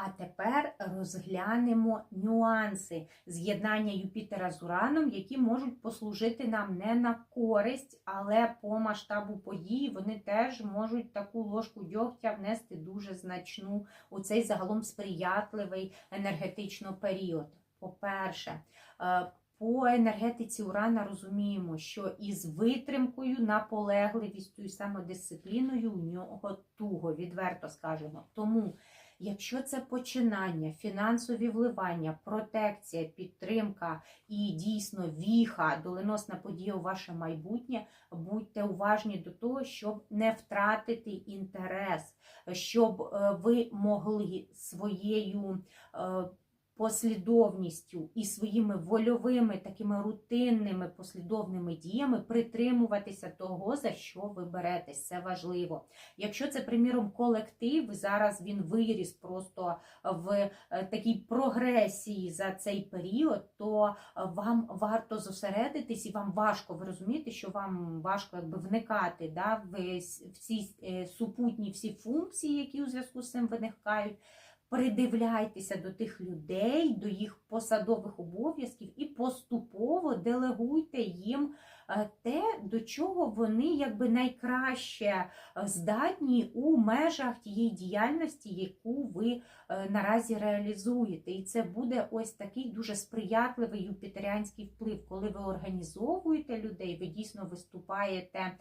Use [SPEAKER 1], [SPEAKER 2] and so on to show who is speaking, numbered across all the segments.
[SPEAKER 1] А тепер розглянемо нюанси з'єднання Юпітера з Ураном, які можуть послужити нам не на користь, але по масштабу подій вони теж можуть таку ложку дьогтя внести дуже значну у цей загалом сприятливий енергетично період. По-перше, е, по енергетиці Урана розуміємо, що із витримкою, наполегливістю і самодисципліною у нього туго, відверто скажемо. Тому Якщо це починання, фінансові вливання, протекція, підтримка і дійсно віха, доленосна подія у ваше майбутнє, будьте уважні до того, щоб не втратити інтерес, щоб е, ви могли своєю е, послідовністю і своїми вольовими, такими рутинними послідовними діями притримуватися того, за що ви беретесь. Це важливо. Якщо це, приміром, колектив, зараз він виріс просто в е, такій прогресії за цей період, то вам варто зосередитись і вам важко ви розумієте, що вам важко якби вникати да, в всі е, супутні всі функції, які у зв'язку з цим виникають. Придивляйтеся до тих людей, до їх посадових обов'язків і поступово делегуйте їм те, до чого вони якби найкраще е, здатні у межах тієї діяльності, яку ви е, наразі реалізуєте. І це буде ось такий дуже сприятливий юпітеріанський вплив, коли ви організовуєте людей, ви дійсно виступаєте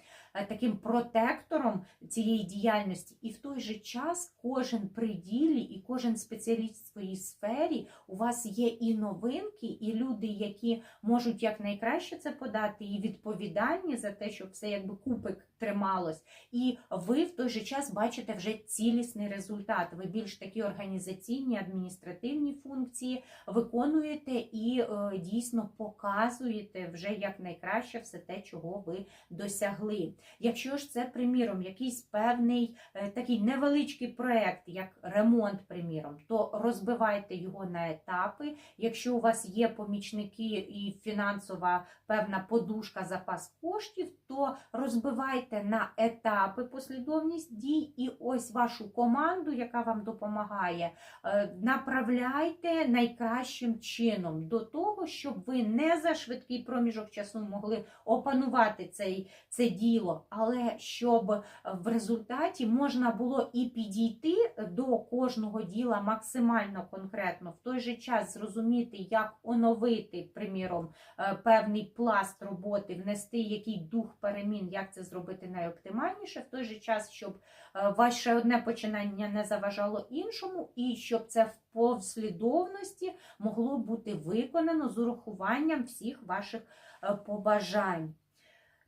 [SPEAKER 1] таким протектором цієї діяльності, і в той же час кожен при ділі і кожен спеціаліст в своїй сфері у вас є і новинки, і люди, які можуть якнайкраще це подати, і відповідальні за те, щоб все якби купик трималось. І ви в той же час бачите вже цілісний результат. Ви більш такі організаційні, адміністративні функції виконуєте і е, дійсно показуєте вже якнайкраще все те, чого ви досягли. Якщо ж це, приміром, якийсь певний е, такий невеличкий проєкт, як ремонт, приміром, то розбивайте його на етапи. Якщо у вас є помічники і фінансова певна подушка, запас коштів, то розбивайте на етапи послідовність дій, і ось вашу команду, яка вам допомагає, е, направляйте найкращим чином до того, щоб ви не за швидкий проміжок часу могли опанувати цей, це діло, але щоб в результаті можна було і підійти до кожного діла максимально конкретно, в той же час зрозуміти, як оновити, приміром, е, певний пласт роботи, внести який дух перемін, як це зробити найоптимальніше, в той же час, щоб е, ваше одне починання не заважало іншому, і щоб це в послідовності могло бути виконано з урахуванням всіх ваших е, побажань.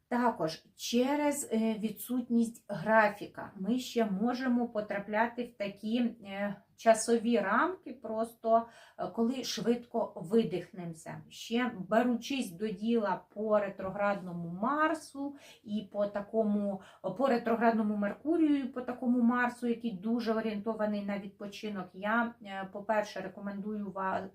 [SPEAKER 1] Також через відсутність графіка ми ще можемо потрапляти в такі часові рамки, просто е, коли швидко видихнемося. Ще беручись до діла по ретроградному Марсу і по такому по ретроградному Меркурію, і по такому Марсу, який дуже орієнтований на відпочинок, я, е, по-перше, рекомендую вам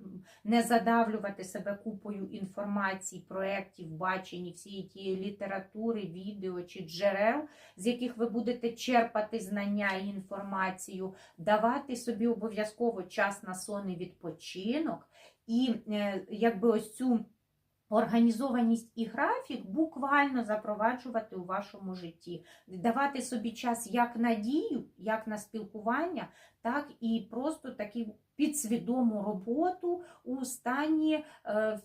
[SPEAKER 1] не задавлювати себе купою інформації, проєктів, бачень, всієї тієї літератури, відео чи джерел, з яких ви будете черпати знання і інформацію, давати собі обов'язково час на сон і відпочинок, і е, якби ось цю організованість і графік буквально запроваджувати у вашому житті, давати собі час як на дію, як на спілкування, так і просто такі підсвідому роботу у стані е,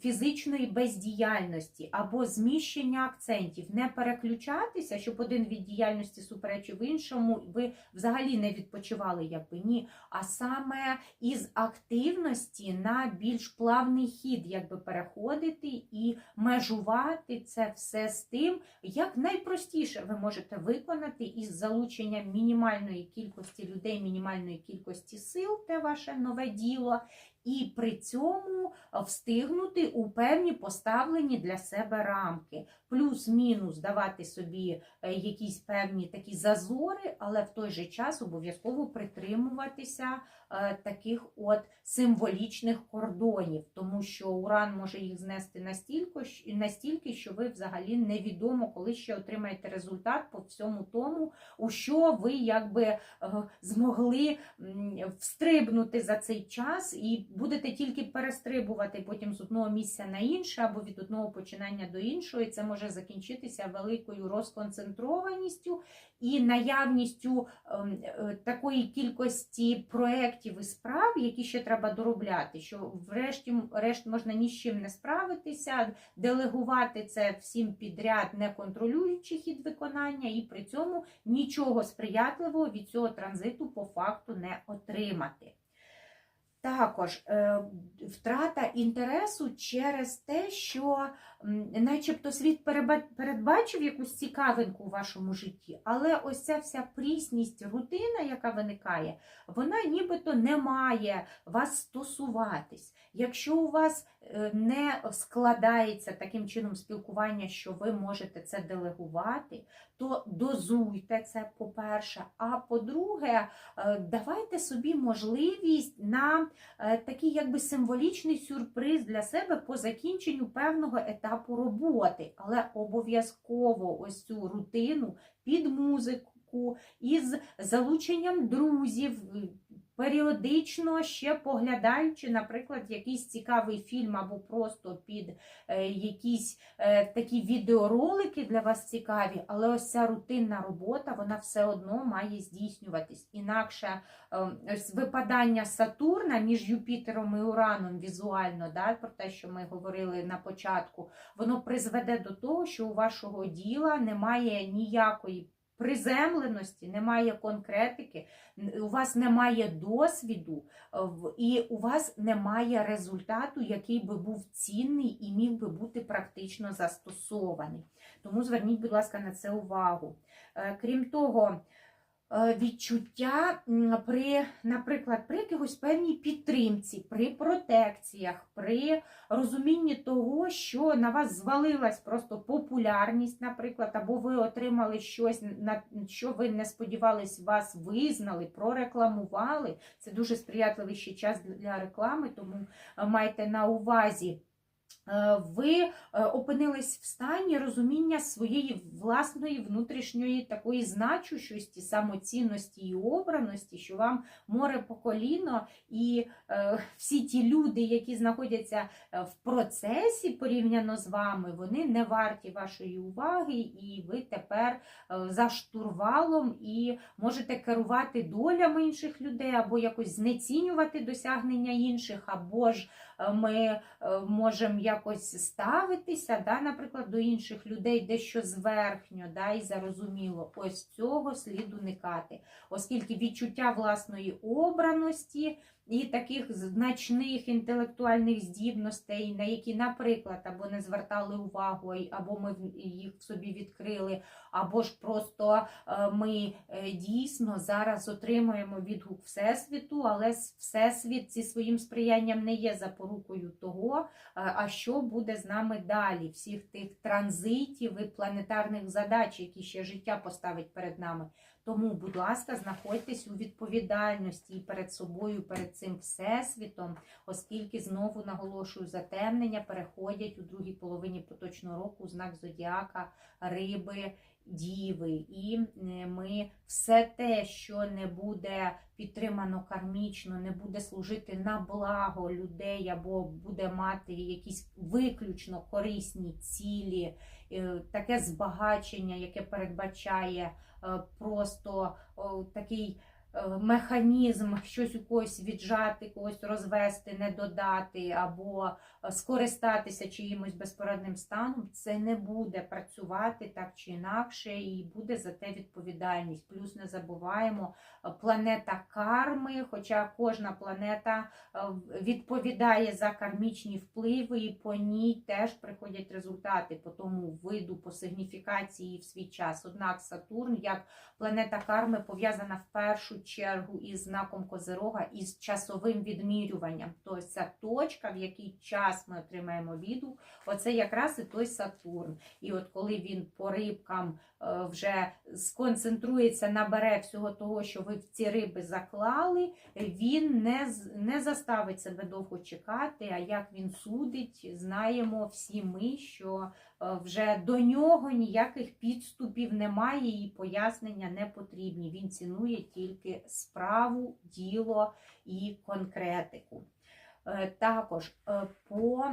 [SPEAKER 1] фізичної бездіяльності або зміщення акцентів, не переключатися, щоб один від діяльності суперечив іншому, ви взагалі не відпочивали, якби ні. А саме із активності на більш плавний хід, якби переходити і межувати це все з тим, як найпростіше ви можете виконати із залученням мінімальної кількості людей, мінімальної кількості сил. Ваше нове діло, і при цьому встигнути у певні поставлені для себе рамки. Плюс-мінус давати собі е, якісь певні такі зазори, але в той же час обов'язково притримуватися е, таких от символічних кордонів, тому що уран може їх знести настільки, настільки, що ви взагалі невідомо, коли ще отримаєте результат по всьому тому, у що ви якби е, змогли встрибнути за цей час, і будете тільки перестрибувати потім з одного місця на інше або від одного починання до іншого. І це може закінчитися великою розконцентрованістю і наявністю ем, е, такої кількості проєктів і справ, які ще треба доробляти, що врешті решт можна ні з чим не справитися, делегувати це всім підряд, не контролюючи хід виконання, і при цьому нічого сприятливого від цього транзиту по факту не отримати. Також е, втрата інтересу через те, що начебто світ передбачив якусь цікавинку у вашому житті, але ось ця вся прісність, рутина, яка виникає, вона нібито не має вас стосуватись. Якщо у вас е, не складається таким чином спілкування, що ви можете це делегувати, то дозуйте це, по-перше. А по-друге, е, давайте собі можливість на е, такий якби символічний сюрприз для себе по закінченню певного етапу роботи, але обов'язково ось цю рутину під музику із залученням друзів. Періодично ще поглядаючи, наприклад, якийсь цікавий фільм або просто під е, якісь е, такі відеоролики для вас цікаві, але ось ця рутинна робота вона все одно має здійснюватись. Інакше е, ось випадання Сатурна між Юпітером і Ураном візуально, да, про те, що ми говорили на початку, воно призведе до того, що у вашого діла немає ніякої. Приземленості, немає конкретики, у вас немає досвіду, е, і у вас немає результату, який би був цінний і міг би бути практично застосований. Тому зверніть, будь ласка, на це увагу. Е, Крім того, відчуття при, наприклад, при якихось певній підтримці, при протекціях, при розумінні того, що на вас звалилась просто популярність, наприклад, або ви отримали щось, на що ви не сподівались, вас визнали, прорекламували. Це дуже сприятливий ще час для реклами, тому е, майте на увазі. Е, Ви е, опинились в стані розуміння своєї власної внутрішньої такої значущості, самоцінності і обраності, що вам море по коліно, і е, всі ті люди, які знаходяться в процесі порівняно з вами, вони не варті вашої уваги, і ви тепер за штурвалом і можете керувати долями інших людей, або якось знецінювати досягнення інших, або ж ми можемо якось ставитися, да, наприклад, до інших людей дещо зверхньо, да, і зарозуміло. Ось цього слід уникати, оскільки відчуття власної обраності і таких значних інтелектуальних здібностей, на які, наприклад, або не звертали увагу, або ми їх собі відкрили, або ж просто е, ми е, дійсно зараз отримуємо відгук Всесвіту, але Всесвіт зі своїм сприянням не є запорукою того, е, а що буде з нами далі, всіх тих транзитів і планетарних задач, які ще життя поставить перед нами. Тому, будь ласка, знаходьтесь у відповідальності і перед собою, перед цим всесвітом, оскільки знову наголошую, затемнення переходять у другій половині поточного року у знак зодіака риби. Діви, і е, ми все те, що не буде підтримано кармічно, не буде служити на благо людей або буде мати якісь виключно корисні цілі, е, таке збагачення, яке передбачає е, просто такий механізм щось у когось віджати, когось розвести, не додати, або е, скористатися чиїмось безпорадним станом, це не буде працювати так чи інакше, і буде за те відповідальність. Плюс не забуваємо е, планета карми, хоча кожна планета е, відповідає за кармічні впливи, і по ній теж приходять результати по тому виду, по сигніфікації в свій час. Однак Сатурн, як планета карми, пов'язана в першу чергу із знаком Козирога із часовим відмірюванням. Тобто ця точка, в який час ми отримаємо відгук, оце якраз і той Сатурн. І от коли він по рибкам е, вже сконцентрується, набере всього того, що ви в ці риби заклали, він не, не заставить себе довго чекати. А як він судить, знаємо всі ми, що е, вже до нього ніяких підступів немає і пояснення не потрібні. Він цінує тільки справу, діло і конкретику. Е, Також е, по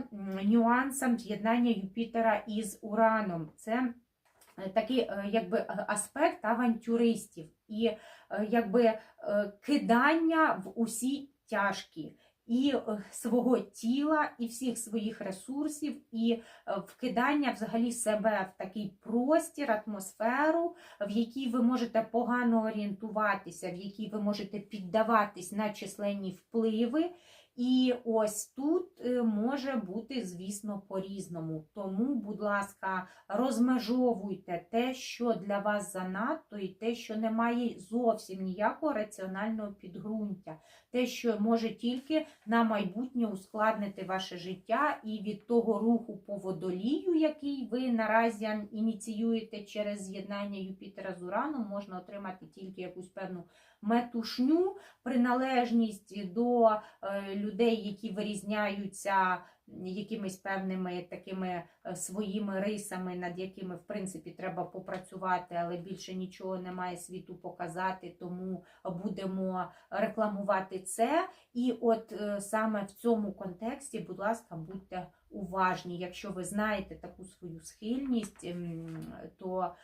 [SPEAKER 1] нюансам з'єднання Юпітера із Ураном. Це е, такий е, якби е, аспект авантюристів і е, якби е, кидання в усі тяжкі. І е, свого тіла, і всіх своїх ресурсів, і е, вкидання взагалі себе в такий простір, атмосферу, в якій ви можете погано орієнтуватися, в якій ви можете піддаватись на численні впливи. І ось тут е, може бути, звісно, по-різному. Тому, будь ласка, розмежовуйте те, що для вас занадто, і те, що не має зовсім ніякого раціонального підґрунтя, те, що може тільки на майбутнє ускладнити ваше життя, і від того руху по водолію, який ви наразі ініціюєте через з'єднання Юпітера з Ураном, можна отримати тільки якусь певну метушню, приналежність до е, людей, які вирізняються якимись певними такими е, своїми рисами, над якими, в принципі, треба попрацювати, але більше нічого немає світу показати, тому будемо рекламувати це. І от е, саме в цьому контексті, будь ласка, будьте уважні. Якщо ви знаєте таку свою схильність, то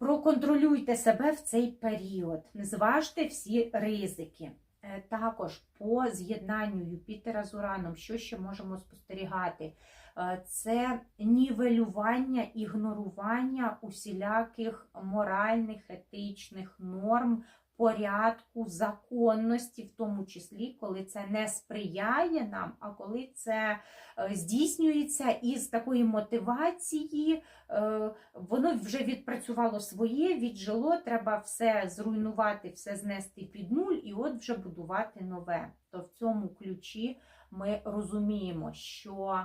[SPEAKER 1] проконтролюйте себе в цей період, зважте всі ризики. Е, Також по з'єднанню Юпітера з Ураном, що ще можемо спостерігати? Е, Це нівелювання, ігнорування усіляких моральних, етичних норм, порядку, законності, в тому числі, коли це не сприяє нам, а коли це е, здійснюється із такої мотивації, е, воно вже відпрацювало своє, віджило, треба все зруйнувати, все знести під нуль і от вже будувати нове. То в цьому ключі ми розуміємо, що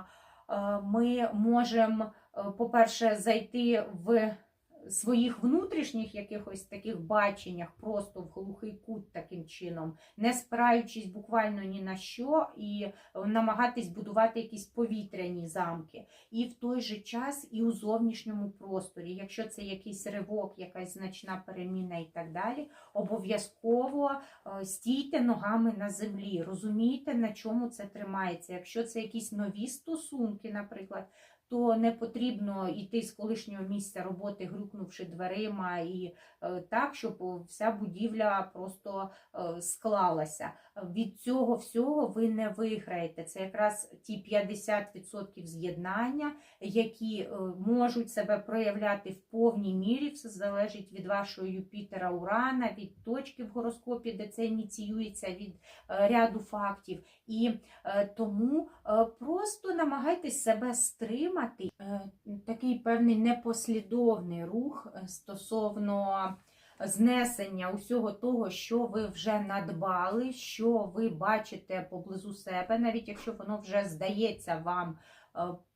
[SPEAKER 1] е, ми можемо, по-перше, зайти в своїх внутрішніх якихось таких баченнях, просто в глухий кут таким чином, не спираючись буквально ні на що, і е, намагатись будувати якісь повітряні замки. І в той же час і у зовнішньому просторі, якщо це якийсь ривок, якась значна переміна і так далі, обов'язково е, стійте ногами на землі, розумійте, на чому це тримається. Якщо це якісь нові стосунки, наприклад, то не потрібно йти з колишнього місця роботи, грюкнувши дверима, і е, так, щоб вся будівля просто е, склалася. Від цього всього ви не виграєте. Це якраз ті 50% з'єднання, які е, можуть себе проявляти в повній мірі. Все залежить від вашого Юпітера Урана, від точки в гороскопі, де це ініціюється, від ряду фактів. І тому просто намагайтесь себе стримати. Е, Такий певний непослідовний рух е, стосовно знесення усього того, що ви вже надбали, що ви бачите поблизу себе, навіть якщо воно вже здається вам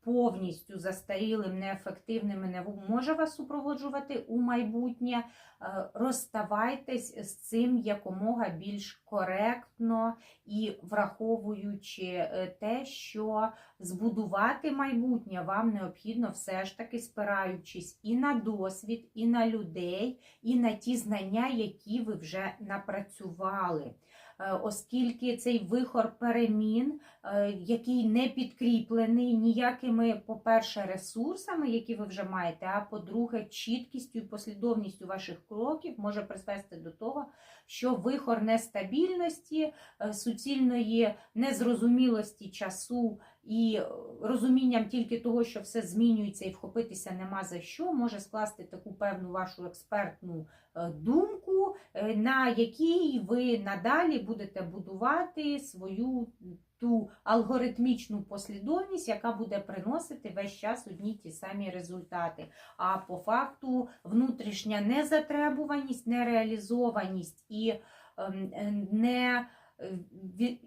[SPEAKER 1] повністю застарілим, неефективним і не може вас супроводжувати у майбутнє. Е, Розставайтесь з цим якомога більш коректно і враховуючи е, те, що збудувати майбутнє вам необхідно все ж таки спираючись і на досвід, і на людей, і на ті знання, які ви вже напрацювали. Е, Оскільки цей вихор перемін, е, який не підкріплений ніякими, по-перше, ресурсами, які ви вже маєте, а по-друге, чіткістю і послідовністю ваших кроків може призвести до того, що вихор нестабільності, е, суцільної незрозумілості часу і е, розумінням тільки того, що все змінюється і вхопитися нема за що, може скласти таку певну вашу експертну е, думку, е, на якій ви надалі будете будувати свою ту алгоритмічну послідовність, яка буде приносити весь час одні ті самі результати. А по факту внутрішня незатребуваність, нереалізованість і ем, е, не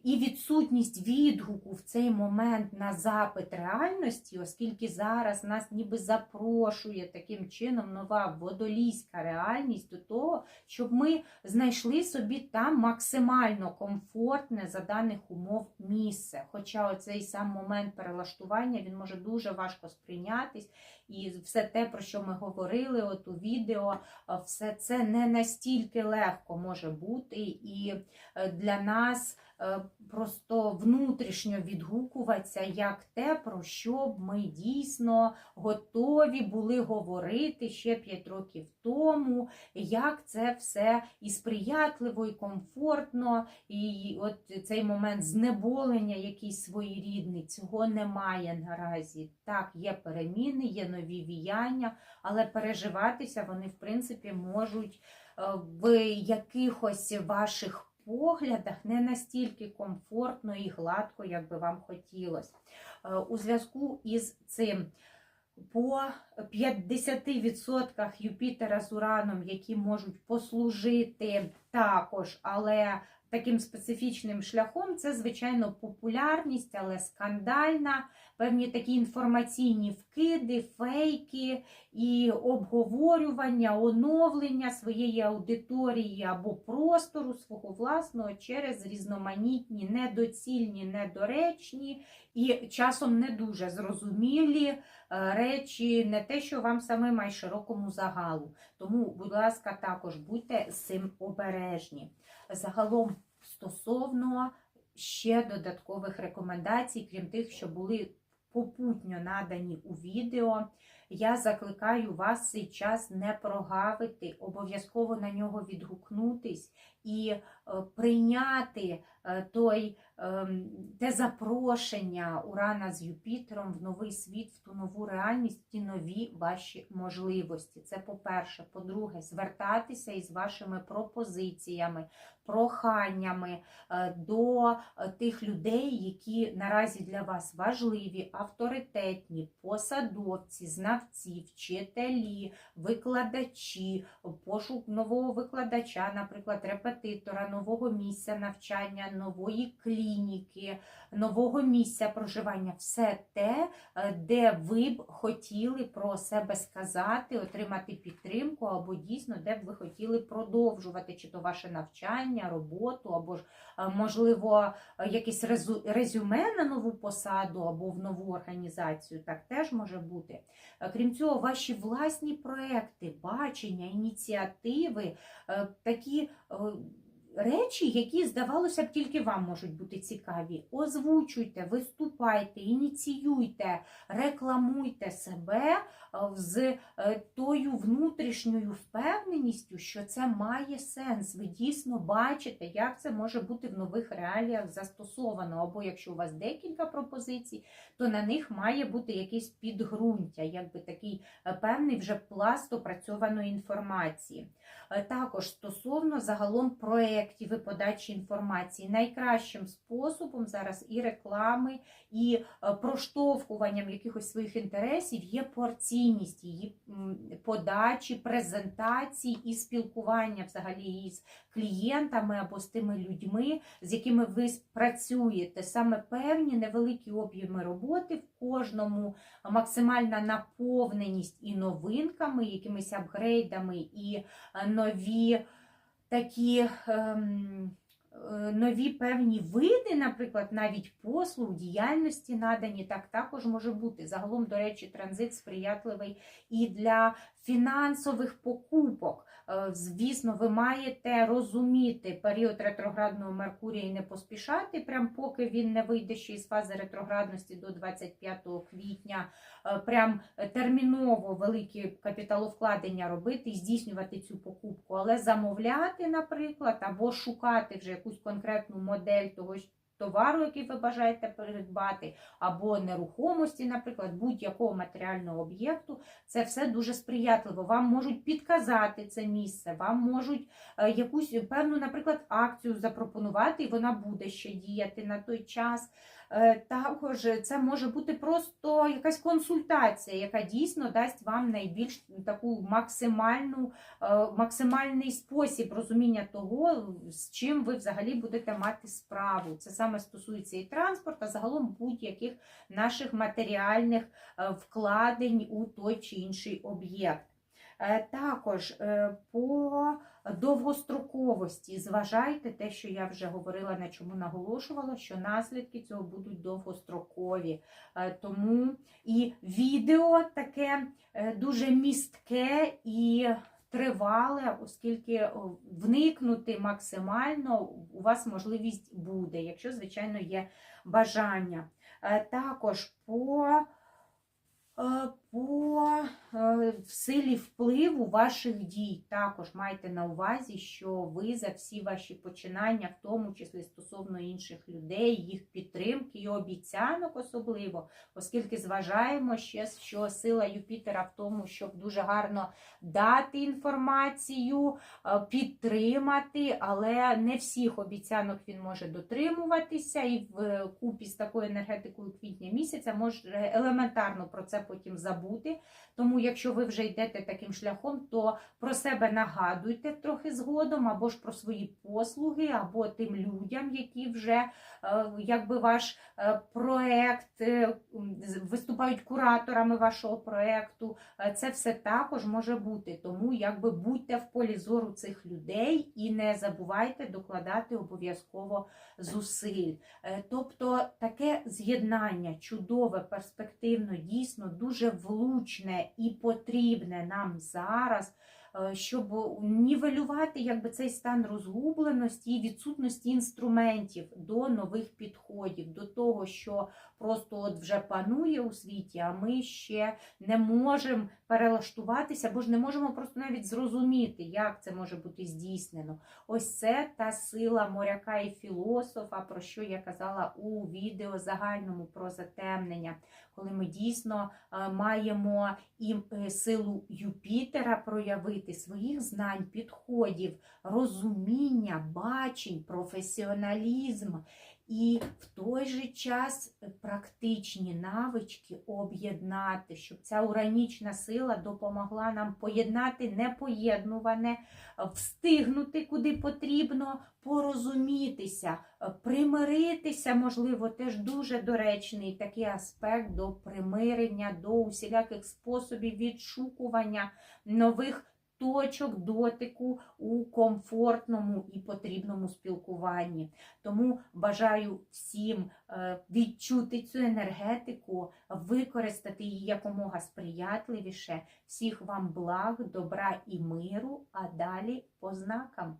[SPEAKER 1] і відсутність відгуку в цей момент на запит реальності, оскільки зараз нас ніби запрошує таким чином нова водолійська реальність до того, щоб ми знайшли собі там максимально комфортне за даних умов місце. Хоча оцей сам момент перелаштування він може дуже важко сприйнятись, і все те, про що ми говорили, от у відео, все це не настільки легко може бути, і е, для нас просто внутрішньо відгукуватися як те, про що б ми дійсно готові були говорити ще 5 років тому, як це все і сприятливо, і комфортно, і от цей момент знеболення якийсь своєрідний, цього немає наразі. Так, є переміни, є нові віяння, але переживатися вони, в принципі, можуть е, в якихось ваших поглядах не настільки комфортно і гладко, як би вам хотілося. Е, У зв'язку із цим по 50% Юпітера з Ураном, які можуть послужити також, але таким специфічним шляхом, це, звичайно, популярність, але скандальна, певні такі інформаційні вкиди, фейки і обговорювання, оновлення своєї аудиторії або простору свого власного через різноманітні, недоцільні, недоречні і часом не дуже зрозумілі е, речі, не те, що вам самим, а й широкому загалу. Тому, будь ласка, також будьте з цим обережні. Загалом, стосовно ще додаткових рекомендацій, крім тих, що були попутньо надані у відео, я закликаю вас цей час не прогавити, обов'язково на нього відгукнутись і е, прийняти е, той, ем, те запрошення Урана з Юпітером в новий світ, в ту нову реальність, в ті нові ваші можливості. Це по-перше. По-друге, звертатися із вашими пропозиціями, проханнями е, до тих людей, які наразі для вас важливі, авторитетні, посадовці, знавці, вчителі, викладачі, пошук нового викладача, наприклад, репетитора, нового місця навчання, нової клініки, нового місця проживання все те, е, де ви б хотіли про себе сказати, отримати підтримку, або дійсно, де б ви хотіли продовжувати, чи то ваше навчання, роботу, або ж, е, можливо, е, якесь резюме на нову посаду або в нову організацію, так теж може бути. Е, Крім цього, ваші власні проекти, бачення, ініціативи, е, такі е, речі, які, здавалося б, тільки вам можуть бути цікаві. Озвучуйте, виступайте, ініціюйте, рекламуйте себе е, з е, тою внутрішньою впевненістю, що це має сенс. Ви дійсно бачите, як це може бути в нових реаліях застосовано. Або якщо у вас декілька пропозицій, то на них має бути якесь підґрунтя, якби такий е, певний вже пласт опрацьованої інформації. Також стосовно загалом проєктів і подачі інформації, найкращим способом зараз і реклами, і е, проштовхуванням якихось своїх інтересів є порційність її подачі, презентації і спілкування взагалі із клієнтами або з тими людьми, з якими ви працюєте. Саме певні невеликі об'єми роботи в кожному максимальна наповненість і новинками, якимись апгрейдами і е, нові такі. ем, е, Нові певні види, наприклад, навіть послуг, діяльності надані, так також може бути. Загалом, до речі, транзит сприятливий і для фінансових покупок. Е, Звісно, ви маєте розуміти період ретроградного Меркурія і не поспішати, прям поки він не вийде ще із фази ретроградності до 25 квітня, е, прям терміново великі капіталовкладення робити і здійснювати цю покупку, але замовляти, наприклад, або шукати вже якусь конкретну модель того товару, який ви бажаєте придбати, або нерухомості, наприклад, будь-якого матеріального об'єкту, це все дуже сприятливо. Вам можуть підказати це місце, вам можуть е, якусь певну, наприклад, акцію запропонувати, і вона буде ще діяти на той час. Е, Також це може бути просто якась консультація, яка дійсно дасть вам найбільш таку максимальну, е, максимальний спосіб розуміння того, з чим ви взагалі будете мати справу. Це саме стосується і транспорту, а загалом будь-яких наших матеріальних е, вкладень у той чи інший об'єкт. Е, Також е, по довгостроковості зважайте те, що я вже говорила, на чому наголошувала, що наслідки цього будуть довгострокові. Е, Тому і відео таке дуже містке і тривале, оскільки вникнути максимально у вас можливість буде, якщо, звичайно, є бажання. Також по По в силі впливу ваших дій також майте на увазі, що ви за всі ваші починання, в тому числі стосовно інших людей, їх підтримки і обіцянок особливо, оскільки зважаємо ще, що сила Юпітера в тому, щоб дуже гарно дати інформацію, е, підтримати, але не всіх обіцянок він може дотримуватися, і в купі з такою енергетикою квітня місяця може елементарно про це потім забути. Тому, якщо ви вже йдете таким шляхом, то про себе нагадуйте трохи згодом, або ж про свої послуги, або тим людям, які вже е, якби ваш е, проект е, виступають кураторами вашого проекту. Це все також може бути. Тому якби будьте в полі зору цих людей і не забувайте докладати обов'язково зусиль. Тобто таке з'єднання чудове, перспективно, дійсно дуже влучне і потрібне нам зараз, е, щоб нівелювати якби, цей стан розгубленості і відсутності інструментів до нових підходів, до того, що просто от вже панує у світі, а ми ще не можемо перелаштуватися, бо ж не можемо просто навіть зрозуміти, як це може бути здійснено. Ось це та сила моряка і філософа, про що я казала у відео загальному про затемнення, коли ми дійсно е, маємо і е, силу Юпітера проявити своїх знань, підходів, розуміння, бачень, професіоналізм. І в той же час практичні навички об'єднати, щоб ця уранічна сила допомогла нам поєднати непоєднуване, встигнути куди потрібно, порозумітися, е, примиритися, можливо, теж дуже доречний такий аспект до примирення, до усіляких способів відшукування нових точок дотику у комфортному і потрібному спілкуванні. Тому бажаю всім е, відчути цю енергетику, використати її якомога сприятливіше. Всіх вам благ, добра і миру, а далі по знакам.